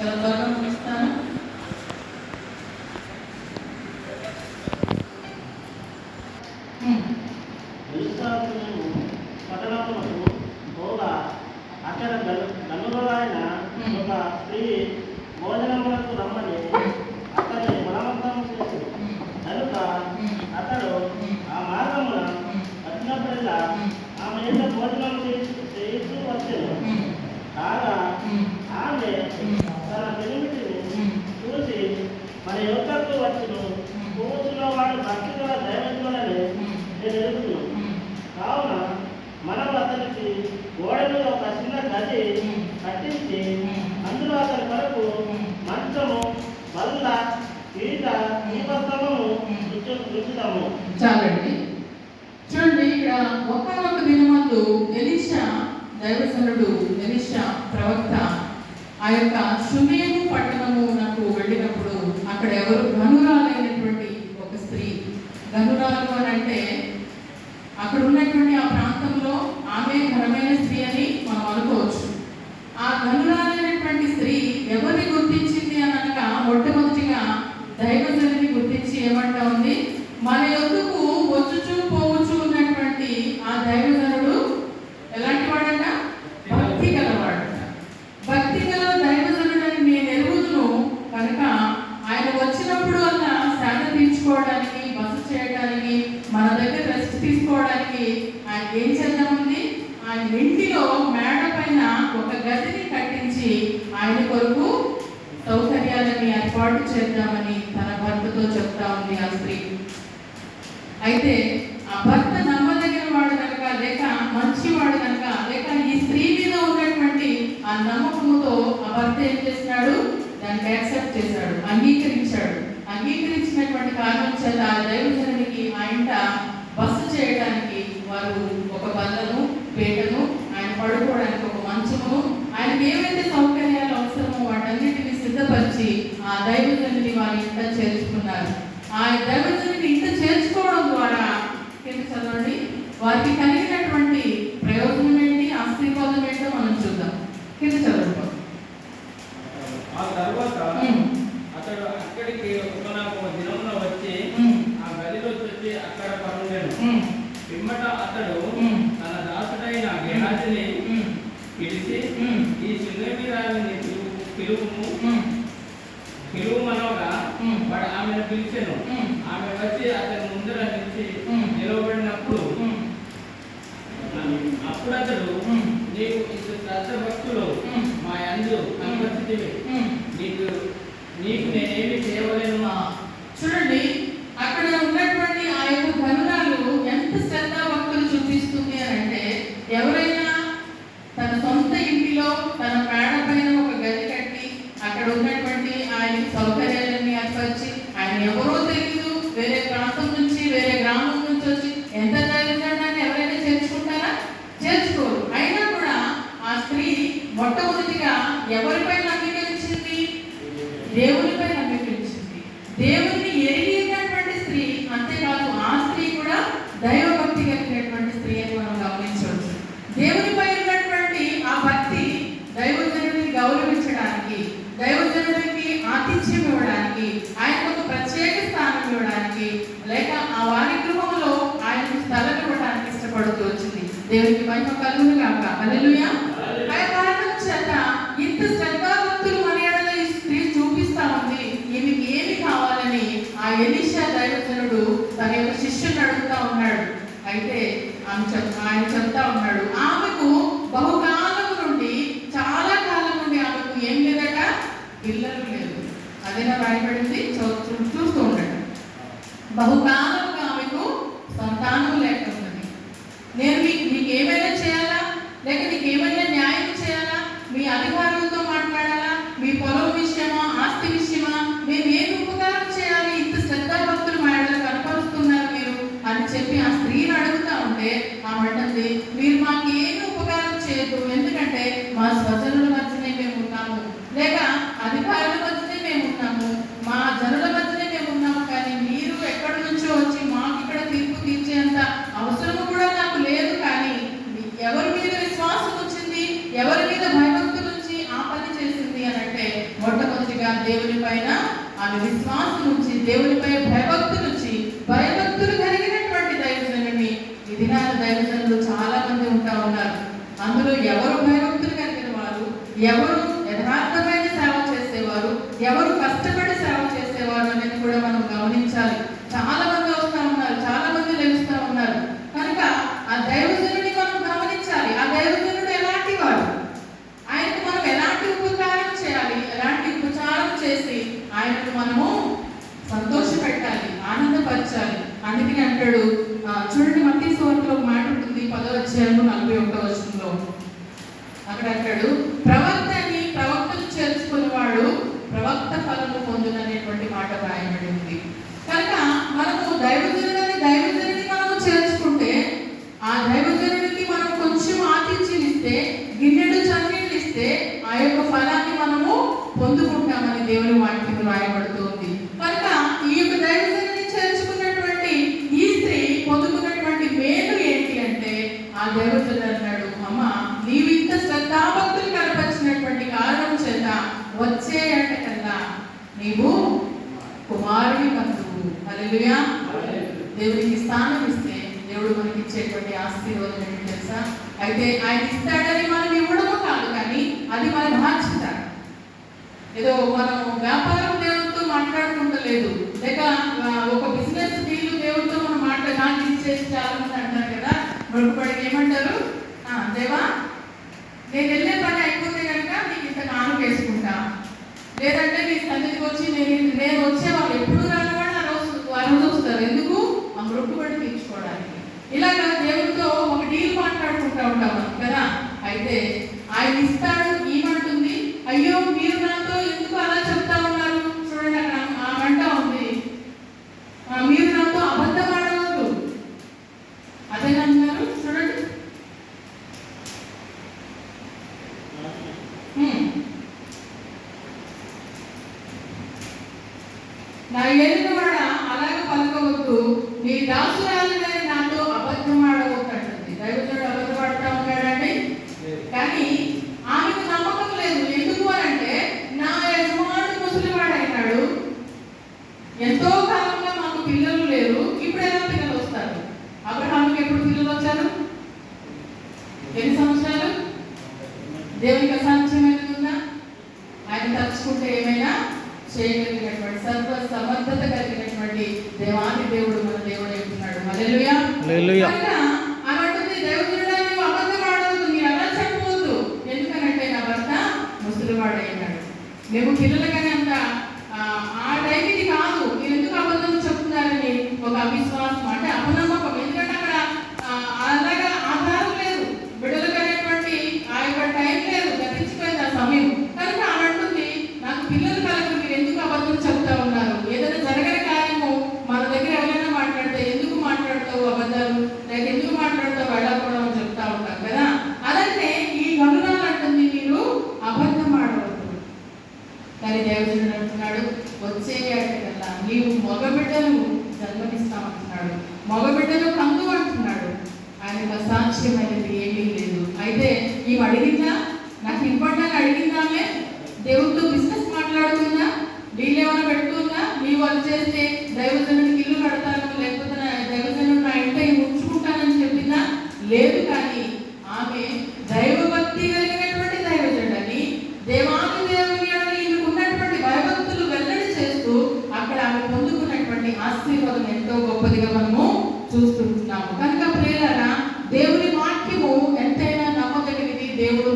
చాలా త్వరగా ముగిస్తాను ఉమ్. నిరుత్సాహము పట్టణములకు పోగా అక్కడ గనురాయన ఒక స్త్రీ భోజనములకు రమ్మని అతన్ని బలవంతం చేసి కనుక అతడు ఆ మార్గమున వచ్చినప్పుడల్లా ఆమె ఎంత భోజనం చేసి చేస్తూ వచ్చాను కాగా ఆమె తన పెనిమిటిని చూసి మన యొక్కకు వచ్చును కూర్చున్న వాడు భక్తి గల దైవజ్ఞుడని నేను ఎరుగుతున్నాను కావున మనం అతనికి గోడ మీద ఒక చిన్న గది కట్టించి అందులో అతని కొరకు మంచము బల్ల పీట దీపస్తంభము ఉంచుతాము చాలండి. చూడండి ఇక్కడ ఒక్కనొక దినమందు ఎలిషా దైవసనుడు ఎలిషా ప్రవక్త ఆ యొక్క సుమేము పట్టణము నాకు వెళ్ళినప్పుడు అక్కడ ఎవరు ధనురాలైనటువంటి ఒక స్త్రీ. ధనురాలు అని అంటే అక్కడ ఉన్నటువంటి ఆ ప్రాంతంలో ఆమె ఘనమైన స్త్రీ అని మనం అనుకోవచ్చు ఆ ధనురాలైనటువంటి స్త్రీ ఎవరిని గుర్తించింది అని అనగా మొట్టమొదటిగా దైవజనుని గుర్తించి ఏమంటా ఉంది మన యొక్కకు వచ్చుచూ పోవచ్చు ఉన్నటువంటి ఆ దైవజనుడు ఎలాంటి వాడట భక్తి గలవాడట భక్తి గల దైవజనుడని నేను ఎరుగుదును కనుక ఆయన వచ్చినప్పుడు అన్న తీసుకోవడానికి బస చేయడానికి మన దగ్గర రెస్ట్ తీసుకోవడానికి ఆయన ఏం చేద్దామండి? ఆయన ఇంటిలో మేడ పైన ఒక గదిని కట్టించి ఆయన కొరకు సౌకర్యాలని ఏర్పాటు చేద్దామని తన భర్తతో చెప్తా ఉంది ఆ స్త్రీ. అయితే ఆ భర్త నమ్మదగిన వాడు కనుక లేక మంచివాడు కనుక లేక ఈ స్త్రీ మీద ఉన్నటువంటి ఆ నమ్మకముతో ఆ భర్త ఏం చేసినాడు? దానికి యాక్సెప్ట్ చేశాడు అంగీకరించాడు. అంగీకరించినటువంటి కారణం చేత ఆ దైవజనునికి ఇంట బస చేయడానికి వారు ఒక బల్లను పేటను ఆయన పడుకోవడానికి ఒక మంచమును ఆయనకి ఏవైతే సౌకర్యాలు అవసరమో వాటన్నిటిని సిద్ధపరిచి ఆ దైవజనుని వారి ఇంట చేర్చుకున్నారు. ఆ దైవజనుని ఇంట చేర్చుకోవడం ద్వారా చదవండి? వారికి కలిగినటువంటి ప్రయోజనం ఏంటి ఆశీర్వాదం ఏంటో మనం చూద్దాం కింద చదవండి ఆ తర్వాత ఉమ్, అతడు అక్కడికి ఒకనొక దినమున వచ్చి ఉమ్, ఆ గదిలో వచ్చి అక్కడ పనుండెను ఉమ్, పిమ్మట అతడు ఉమ్. తన దాసుడైన గెహాజిని ఉమ్, పిలిచి ఉమ్, ఈ చిన్నమిరాని పిలువుము ఉమ్, పిలువమనగా ఉమ్. వాడు ఆమెను పిలిచెను. ఆమె వచ్చి అతని ముందర నిలిచి. నిలవబడినప్పుడు అప్పుడు అతడు. నీవు ఇంత భక్తులు. మా యందు కనపరిచితివి. నీకు నీకు నేనేమి చేయవలేను చూడండి దేవునిపై నమ్మకించింది దేవుని ఎరిగినటువంటి స్త్రీ అంతేకాదు ఆ స్త్రీ కూడా దైవభక్తి కలిగినటువంటి స్త్రీ అని మనం గమనించవచ్చు. దేవునిపై ఉన్నటువంటి ఆ భక్తి దైవజనుడిని గౌరవించడానికి దైవజనుడికి ఆతిథ్యం ఇవ్వడానికి ఆయనకు ఒక ప్రత్యేక స్థానం ఇవ్వడానికి లేక ఆ వారి గృహంలో ఆయనకు స్థలం ఇవ్వడానికి ఇష్టపడుతూ వచ్చింది. దేవునికి మహిమ కలుగును కాక హల్లెలూయా ఆ కారణం చేత ఇంత శ్రద్ధాభక్తులు మన ఎడల ఈ స్త్రీ చూపిస్తా ఉంది ఈమెకి ఏమి కావాలని ఆ ఎలిషా దైవజనుడు తన యొక్క శిష్యుని అడుగుతా ఉన్నాడు అయితే ఆమె చెప్ ఆయన చెప్తా ఉన్నాడు. ఆమెకు బహుకాలం నుండి చాలా కాలం నుండి ఆమెకు ఏం లేదట? పిల్లలు లేదు అదేనా రాయబడింది. చూస్తూ ఉండండి. బహుకాలంగా ఆమెకు సంతానం లేకపోతుంది నేను మీకు మీకు ఏమైనా చేయాలా లేక నీకు ఏమైనా న్యాయం చేయాలా మీ అధికారులతో మాట్లాడాలా మీ పొలం విషయమా ఆస్తి విషయమా మేము ఏమి ఉపకారం చేయాలి ఇంత శ్రద్ధాభక్తులు మా ఎడల కనపరుస్తున్నారు మీరు అని చెప్పి ఆ స్త్రీని అడుగుతా ఉంటే ఆమె అంటుంది మీరు మాకు ఏమి ఉపకారం చేయదు ఎందుకంటే మా స్వజనుల మధ్యనే మేము ఉన్నాము లేక అధికారుల మధ్యనే మేము ఉన్నాము మా జనుల మధ్యనే మేము ఉన్నాము కానీ మీరు ఎక్కడి నుంచో వచ్చి మాకు ఇక్కడ తీర్పు తీర్చేంత దేవుని పైన ఆమె విశ్వాసం నుంచి దేవునిపై భయభక్తు నుంచి భయభక్తులు కలిగినటువంటి దైవజనుని ఈ దినాల దైవజనులు చాలా మంది ఉంటా ఉన్నారు అందులో ఎవరు భయభక్తులు కలిగిన వారు ఎవరు యథార్థమైన సేవ చేసేవారు ఎవరు కష్టపడి సేవ చేసేవారు అనేది కూడా మనం గమనించాలి. చాలా మంది వస్తూ ఉన్నారు చాలా మంది లభిస్తూ ఉన్నారు. కనుక ఆ దైవజనుడిని మనం గమనించాలి. ఆ దైవజనుడు ఎలాంటి వాడు? ఆయనకు మనం ఎలాంటి ఉపకారం చేయాలి? ఎలాంటి ఉపచారం చేసి ఆయనకు మనము సంతోష పెట్టాలి ఆనందపరచాలి? అందుకని అంటాడు చూడండి మట్టి సువార్తలో ఒక మాట ఉంటుంది పదో అధ్యాయము నలభై ఒకటో వచ్చింది అక్కడ అంటాడు ప్రవక్తని ప్రవక్తను చేర్చుకునేవాడు ప్రవక్త ఫలము పొందుననేటువంటి మాట రాయబడి ఉంది కనుక మనము దైవజనుడని దైవజనుడిని మనము చేర్చుకుంటే ఆ దైవజనుడికి మనం కొంచెం ఆతిథ్యం ఇస్తే గిన్నెడు చన్నీళ్ళు ఇస్తే ఆ యొక్క ఫలాన్ని మనము పొందుకుంటామని దేవుని వాక్యం రాయబడుతుంది కనుక ఈ యొక్క దైవజనుడిని చేర్చుకున్నటువంటి ఈ స్త్రీ పొందుకున్నటువంటి మేలు ఏంటి అంటే ఆ దైవజనుడు అన్నాడు అమ్మ నీవు ఇంత శ్రద్ధాభక్తులు కనపరిచినటువంటి కారణం చేత వచ్చే ఏట కన్నా నీవు కుమారుని కందువు హల్లెలూయా. దేవునికి స్థానం ఇస్తే దేవుడు మనకి ఇచ్చేటువంటి ఆశీర్వాదం ఏంటి తెలుసా? అయితే ఆయన ఇస్తాడని మనం ఇవ్వడము కాదు కానీ అది మన బాధ్యత. ఏదో మనం వ్యాపారం దేవుడితో మాట్లాడుకుంటలేదు లేక ఒక బిజినెస్ డీల్ దేవుడితో మనం మాట్లా నాకు ఇచ్చేసి చాలా అంటారు కదా మరొకటికి ఏమంటారు? "ఆ, దేవా నేను వెళ్ళే పని అయిపోతే కనుక నీకు ఇంత నాను వేసుకుంటా లేదంటే నీ సన్నిధికి వచ్చి నేను నేను వచ్చే వాళ్ళు ఎప్పుడు రాని వాళ్ళు ఆ రోజు ఆ రోజు వస్తారు ఎందుకు? ఆ మొక్కుబడి తీర్చుకోవడానికి. ఇలాగ దేవుడితో ఒక డీల్ మాట్లాడుకుంటా ఉంటాం కదా? అయితే ఆయన ఇస్తాడు ఏమంటుంది అయ్యో మీరు నాతో ఎందుకు అలా చెప్తా ఉన్నారు చూడండి అక్కడ ఆ మంట ఉంది ఆ, మీరు నాతో అబద్ధం ఆడవద్దు అదేనంటున్నారు చూడండి హ్మ్. నా ఏలినవాడ అలాగ పలకవద్దు నీ దాసురాలుగా నాతో అబద్ధం ఆడవద్దు అంటుంది దైవజనుడు అబద్ధం ఆడుతా ఉన్నాడండి కానీ ఆమెకు నమ్మకం లేదు ఎందుకు అని అంటే నా యజమానుడు ముసలివాడైనాడు ఎంతో కాలంగా మాకు పిల్లలు లేరు ఇప్పుడు ఎలా పిల్లలు వస్తారు అబ్రహాంకి ఎప్పుడు పిల్లలు వచ్చారు ఎన్ని సంవత్సరాలు దేవునికి అసాధ్యమైనది ఉందా ఆయన తలుచుకుంటే ఏమైనా చేయగలిగినటువంటి సర్వ సమర్థత కలిగినటువంటి దేవాది దేవుడు మన దేవుడు అంటున్నాడు హల్లెలూయా హల్లెలూయా. కనుక ఆమె అంటుంది, "దేవుడురా, నీవు అబద్ధం ఆడవద్దు, మీరు అలా చెప్పవద్దు." ఎందుకనంటే నా భర్త ముసలివాడైనాడు మేము పిల్లలకని అంత ఆ, ఆ టైం ఇది కాదు మీరు ఎందుకు అబద్ధం చెప్తున్నారని ఒక అవిశ్వాసం అంటే అపనమ్మకం ఎందుకంటే అక్కడ ఆ, అలాగా ఆధారం లేదు బిడ్డలకు అనేటువంటి ఆ యొక్క టైం లేదు గతించిపోయింది ఆ సమయం కనుక ఆమె అంటుంది నాకు పిల్లలు కలగరు మీరు ఎందుకు అబద్ధం చెప్తా ఉన్నారు ఏదైనా జరగని కార్యము మన దగ్గర ఎవరైనా మాట్లాడితే ఎందుకు మాట్లాడతావు అబద్ధాలు లేక ఎందుకు మాట్లాడతావు వెళ్ళకూడదు అని చెప్తా ఉంటాం కదా అదంటే ఈ గనురాలు అంటుంది మీరు అబద్ధం ఆడవద్దు కానీ దేవజనుడు అంటున్నాడు వచ్చే ఏటకల్లా నీవు మగబిడ్డను జన్మనిస్తామంటున్నాడు మగబిడ్డను కందు అంటున్నాడు ఆయనకు అసాధ్యమైనది ఏమీ లేదు. అయితే మేము అడిగిందా? నాకు ఇంపార్టెంట్ అడిగిందామే? దేవుడితో బిజినెస్ మాట్లాడుతుందా? డీల్ ఏమైనా పెట్టుకుందా మీ వాళ్ళు చేస్తే దైవజనుడికి ఇల్లు కడతాను లేకపోతే దైవజనుడు నా ఇంట ఉంచుకుంటానని చెప్పిందా లేదు కానీ ఆమె దైవభక్తి కలిగినటువంటి దైవజనుడని దేవాది దేవుని యెడల ఉన్నటువంటి భయభక్తులు వెల్లడి చేస్తూ అక్కడ ఆమె పొందుకున్నటువంటి ఆశీర్వాదం ఎంతో గొప్పది మనము చూస్తుంటున్నాము కనుక ప్రియులారా దేవుని వాక్యము ఎంతైనా నమ్మదగినది దేవుడు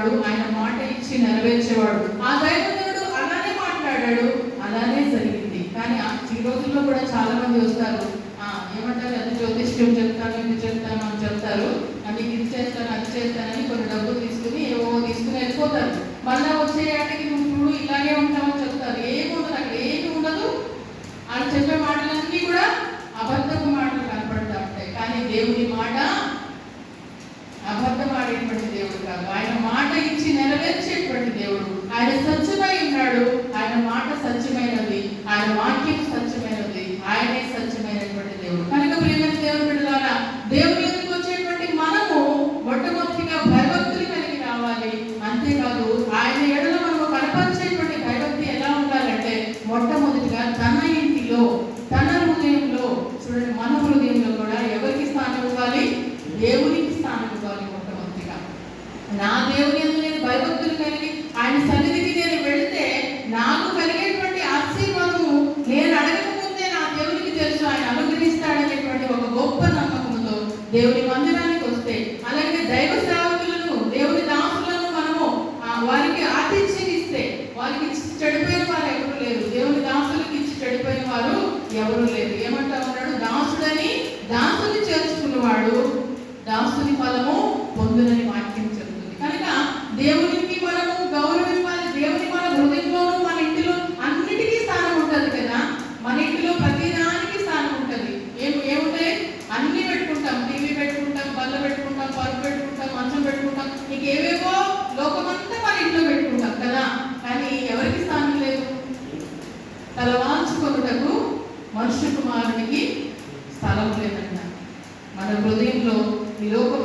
వాడు ఆయన మాట ఇచ్చి నెరవేర్చేవాడు. ఆ దైవజనుడు అలానే మాట్లాడాడు అలానే జరిగింది. కానీ ఆ ఈ రోజుల్లో కూడా చాలా మంది వస్తారు ఆ, ఏమంటారు? అది జ్యోతిష్యం చెప్తాను ఇది చెప్తాను అని చెప్తారు. అది ఇది చేస్తాను అది చేస్తానని కొన్ని డబ్బులు తీసుకుని ఏవో తీసుకుని వెళ్ళిపోతారు. మళ్ళా వచ్చే ఏటకి నువ్వు చూడు ఇలాగే ఉంటామని చెప్తారు. ఏమి ఉండదు అక్కడ ఏమి ఉండదు. వాళ్ళు చెప్పే మాటలన్నీ కూడా అబద్ధపు మాటలు కనపడతా ఉంటాయి. కానీ దేవుని మాట నా దేవుని ఎందు నేను భయభక్తులు కలిగి ఆయన సన్నిధికి నేను వెళితే నాకు కలిగేటువంటి ఆశీర్వాదము నేను అడగకపోతే నా దేవునికి తెలుసు ఆయన అనుగ్రహిస్తాడనేటువంటి ఒక గొప్ప నమ్మకంతో దేవుని మందిరానికి వస్తే అలాగే దైవ సేవకులను దేవుని దాసులను మనము వారికి ఆతిథ్యనిస్తే వారికి చెడిపోయిన వారు ఎవరు లేరు. దేవుని దాసులకి ఇచ్చి చెడిపోయిన వారు ఎవరు లేరు. ఏమంటా ఉన్నాడు? దాసుడని దాసుని చేర్చుకున్నవాడు దాసుని ఫలము పొందునని మనుష్య కుమారునికి స్థలం లేదంట మన హృదయంలో ఈ లోకం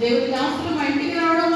దేవుడి దాసులు మా ఇంటికి రావడం